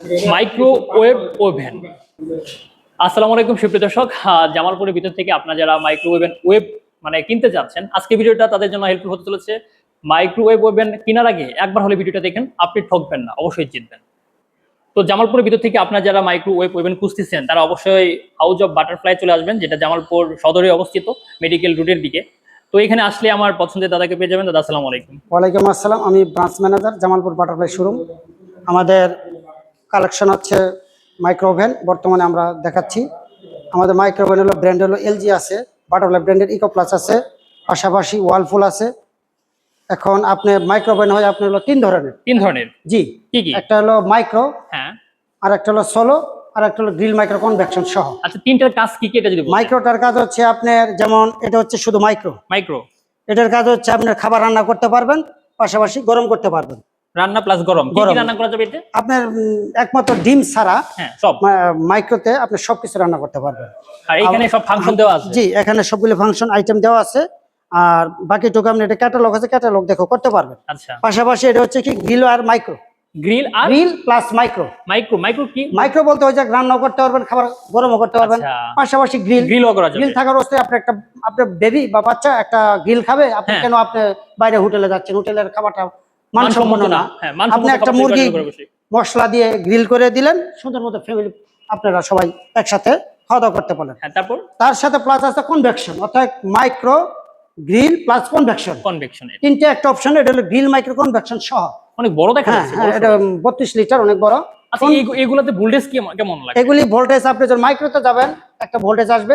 Microwave oven. আসসালামু আলাইকুম, সুপ্রিয় দর্শক। জামালপুরের ভিতর থেকে আপনারা যারা মাইক্রোওয়েভ ওয়েব মানে কিনতে যাচ্ছেন, আজকে ভিডিওটা তাদের জন্য হেল্পফুল হতে চলেছে। মাইক্রোওয়েভ ওভেন কেনার আগে একবার হলে ভিডিওটা দেখেন, আপনি ঠকবেন না, অবশ্যই জিতবেন। তো জামালপুরের ভিতর থেকে আপনারা যারা মাইক্রোওয়েভ ওভেন খুঁজতেছেন, তারা অবশ্যই হাউস অফ বাটারফ্লাই চলে আসবেন, যেটা জামালপুর সদরে অবস্থিত মেডিকেল রুটের দিকে। তো এখানে আসলে আমার পছন্দের দাদাকে পেয়ে যাবেন। দাদা, আসসালামু আলাইকুম। ওয়ালাইকুম আসসালাম। আমি branch manager Jamalpur Butterfly showroom আমাদের কালেকশন হচ্ছে মাইক্রোওভেন বর্তমানে আমরা দেখাচ্ছি। আমাদের মাইক্রোওভেন হলো ব্র্যান্ড হলো এলজি আছে বাটারফ্লাই ব্র্যান্ডের ইকো প্লাস আছে পাশাপাশি ওয়ালফুল আছে। এখন আপনি মাইক্রোওভেন হয় আপনার হলো তিন ধরনের। তিন ধরনের? জি। কি কি? একটা হলো মাইক্রো হ্যাঁ। আর একটা হলো সোলো আর একটা হলো গ্রিল মাইক্রো কনভেকশন সহ। আচ্ছা তিনটার কাজ কি কি এটা যদি মাইক্রোটার কাজ হচ্ছে আপনার যেমন এটা হচ্ছে শুধু মাইক্রো মাইক্রো এটার কাজ হচ্ছে আপনার খাবার রান্না করতে পারবেন পাশাপাশি গরম করতে পারবেন। রান্না প্লাস গরম। কি কি রান্না করা যাবে এটা আপনার একমাত্র ডিম ছাড়া হ্যাঁ সব। মাইক্রোতে আপনি সবকিছু রান্না করতে পারবেন। আর এখানে সব ফাংশন দেওয়া আছে। জি এখানে সবগুলো ফাংশন আইটেম দেওয়া আছে। আর বাকি বাকিটুকু আপনি এটা ক্যাটালগ আছে ক্যাটালগ দেখো করতে পারবেন। আচ্ছা। পাশাপাশি এটা হচ্ছে কি গ্রিল আর মাইক্রো গ্রিল আর? Grill plus micro micro micro কি? মাইক্রো বলতে হয় যে রান্নাও করতে পারবেন খাবার গরমও করতে পারবেন। আচ্ছা। পাশাপাশি গ্রিল গ্রিলও করা যাবে। গ্রিল থাকার অবস্থায় আপনি একটা আপনার বেবি বা বাচ্চা একটা গ্রিল খাবে আপনি হ্যাঁ। কেন আপনি বাইরে হোটেলে যাচ্ছেন? হোটেলের খাবারটা মানসম্মত না। হ্যাঁ আপনি একটা মুরগি মশলা দিয়ে গ্রিল করে দিলেন সুন্দর মতো ফ্যামিলি আপনারা সবাই একসাথে খাওয়া দাওয়া করতে পারেন হ্যাঁ তারপর? তার সাথে প্লাস আছে কনভেকশন অর্থাৎ মাইক্রো গ্রিল প্লাস কনভেকশন কনভেকশনের তিনটে একটা অপশন এটা হলো গ্রিল মাইক্রো কনভেকশন সহ। অনেক বড় দেখা যাচ্ছে হ্যাঁ এটা বত্রিশ লিটার অনেক বড়। আচ্ছা এই- এগুলাতে ভোল্টেজ কি কেমন লাগে? এগুলি ভোল্টেজ আপনি যখন মাইক্রোতে যাবেন একটা ভোল্টেজ আসবে।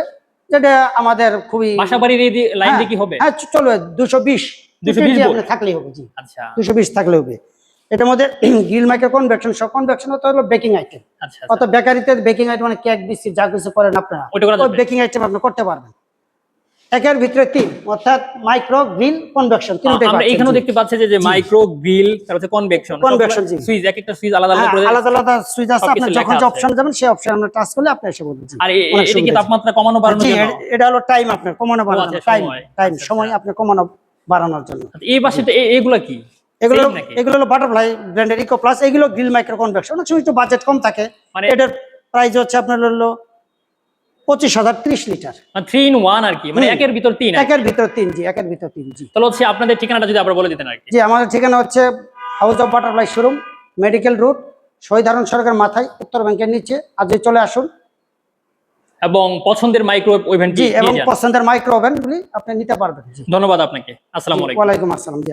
যেটা আমাদের খুবই বাসা বাড়ির এই লাইন দিয়ে কি হবে? হ্যাঁ চলো দুশো বিশ। 220 ভোল্ট। আপনি থাকলেই হবে জি। আচ্ছা। দুশো বিশ থাকলে হবে। এটার মধ্যে গ্রিল মাইক্রো কনভেকশন সহ কনভেকশন হলো বেকিং আইটেম অত বেকারিতে বেকিং আইটেম মানে কেক বিস্কিট যা কিছু করেন আপনারা বেকিং আইটেম আপনি করতে পারবেন। একের ভিতরে তিন অর্থাৎ মাইক্রো গ্রিল কনভেকশন আমরা এখানেও দেখতে পাচ্ছি যে যে মাইক্রো গ্রিল তারপর কনভেকশন Convection, জি। সুইচ এক একটা সুইচ আলাদা আলাদা হ্যাঁ, করে আলাদা আলাদা সুইচ আছে আপনি যখন যে। অপশন যাবেন সেই অপশন আমরা টাচ করলে আপনি এসে বলবেন। আর এটা কি তাপমাত্রা কমানো বাড়ানোর জন্য। এটা হলো টাইম আপনার কমানো আচ্ছা, টাইম টাইম আচ্ছা, সময় আচ্ছা। আপনি কমানো বাড়ানোর জন্য। আচ্ছা, এই এ- এগুলা কি? এগুলো এগুলো হলো বাটারফ্লাই ব্র্যান্ডের ইকো প্লাস এগুলো গ্রিল মাইক্রো কনভেকশন অনেক সময় একটু বাজেট কম থাকে। মানে এটার প্রাইস হচ্ছে আপনার হলো পঁচিশ হাজার ত্রিশ লিটার। থ্রি ইন ওয়ান আর কি মানে একের ভিতর তিন একের ভিতর তিন জি একের ভিতর তিন জি। তাহলে হচ্ছে আপনাদের ঠিকানাটা যদি আবার বলে দিতেন আর কি। জি আমাদের ঠিকানা হচ্ছে house of Butterfly showroom medical route শহীদারণ সড়কের মাথায় উত্তর ব্যাংকের নিচে। আজকে চলে আসুন। এবং পছন্দের মাইক্রোওয়েভ ওভেন জি এবং পছন্দের মাইক্রো ওভেনগুলি আপনি নিতে পারবেন। ধন্যবাদ আপনাকে। আসসালামু আলাইকুম। ওয়ালাইকুম আসসালাম। জি